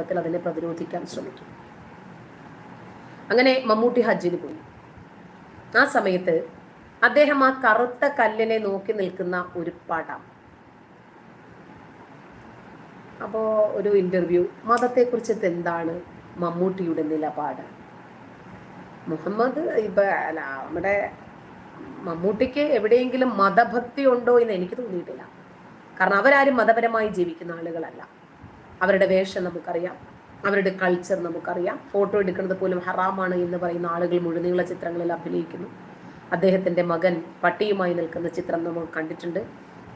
രൂപത്തിൽ അതിനെ പ്രതിരോധിക്കാൻ ശ്രമിക്കും. അങ്ങനെ മമ്മൂട്ടി ഹജ്ജിന് പോയി. ആ സമയത്ത് അദ്ദേഹം ആ കറുത്ത കല്ലിനെ നോക്കി നിൽക്കുന്ന ഒരു പടം. അപ്പോൾ ഒരു ഇന്റർവ്യൂ മതത്തെക്കുറിച്ച് എന്താണ് മമ്മൂട്ടിയുടെ നിലപാട്? മുഹമ്മദ് ഇപ്പൊ നമ്മുടെ മമ്മൂട്ടിക്ക് എവിടെയെങ്കിലും മതഭക്തി ഉണ്ടോ എന്ന് എനിക്ക് തോന്നിയിട്ടില്ല. കാരണം അവരാരും മതപരമായി ജീവിക്കുന്ന ആളുകളല്ല. അവരുടെ വേഷം നമുക്കറിയാം. അവരുടെ കൾച്ചർ നമുക്കറിയാം. ഫോട്ടോ എടുക്കുന്നത് പോലും ഹറാമാണ് എന്ന് പറയുന്ന ആളുകൾ മുഴുനീള ചിത്രങ്ങളിൽ അഭിനയിക്കുന്നു. അദ്ദേഹത്തിന്റെ മകൻ പട്ടിയുമായി നിൽക്കുന്ന ചിത്രം നമ്മൾ കണ്ടിട്ടുണ്ട്.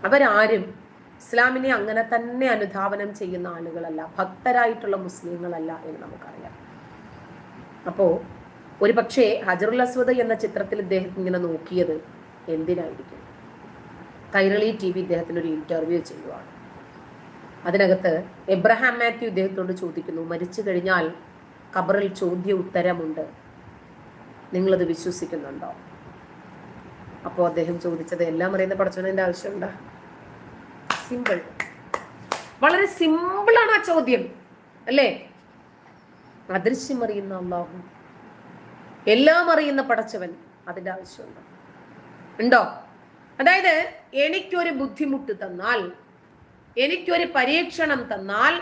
അവരാരും ഇസ്ലാമിനെ അങ്ങനെ തന്നെ അനുധാവനം ചെയ്യുന്ന ആളുകളല്ല. ഭക്തരായിട്ടുള്ള മുസ്ലിങ്ങളല്ല എന്ന് നമുക്കറിയാം. അപ്പോൾ ഒരു പക്ഷേ ഹജറുൽ അസ്വദ് എന്ന ചിത്രത്തിൽ ഇദ്ദേഹത്തിന് ഇങ്ങനെ നോക്കിയത് എന്തിനായിരിക്കും? കൈരളി ടി വി ഇദ്ദേഹത്തിന് ഒരു ഇന്റർവ്യൂ ചെയ്യുവാണ്. അതിനകത്ത് എബ്രഹാം മാത്യു ഇദ്ദേഹത്തോട് ചോദിക്കുന്നു മരിച്ചു കഴിഞ്ഞാൽ ഖബറിൽ ചോദ്യ ഉത്തരമുണ്ട്. നിങ്ങളത് വിശ്വസിക്കുന്നുണ്ടോ? അപ്പോൾ അദ്ദേഹം ചോദിച്ചത് എല്ലാം അറിയുന്ന പഠിച്ചതിന്റെ ആവശ്യമുണ്ടോ? സിമ്പിൾ വളരെ സിമ്പിളാണ് ആ ചോദ്യം അല്ലേ? അദൃശ്യം അറിയുന്ന അള്ളാഹു എല്ലാം അറിയുന്ന പടച്ചവൻ അതിന്റെ ആവശ്യമുണ്ടോ? ഉണ്ടോ? അതായത് എനിക്കൊരു ബുദ്ധിമുട്ട് തന്നാൽ എനിക്കൊരു പരീക്ഷണം തന്നാൽ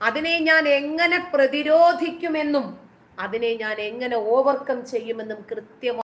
അതിനെ ഞാൻ എങ്ങനെ പ്രതിരോധിക്കുമെന്നും അതിനെ ഞാൻ എങ്ങനെ ഓവർകം ചെയ്യുമെന്നും കൃത്യമായി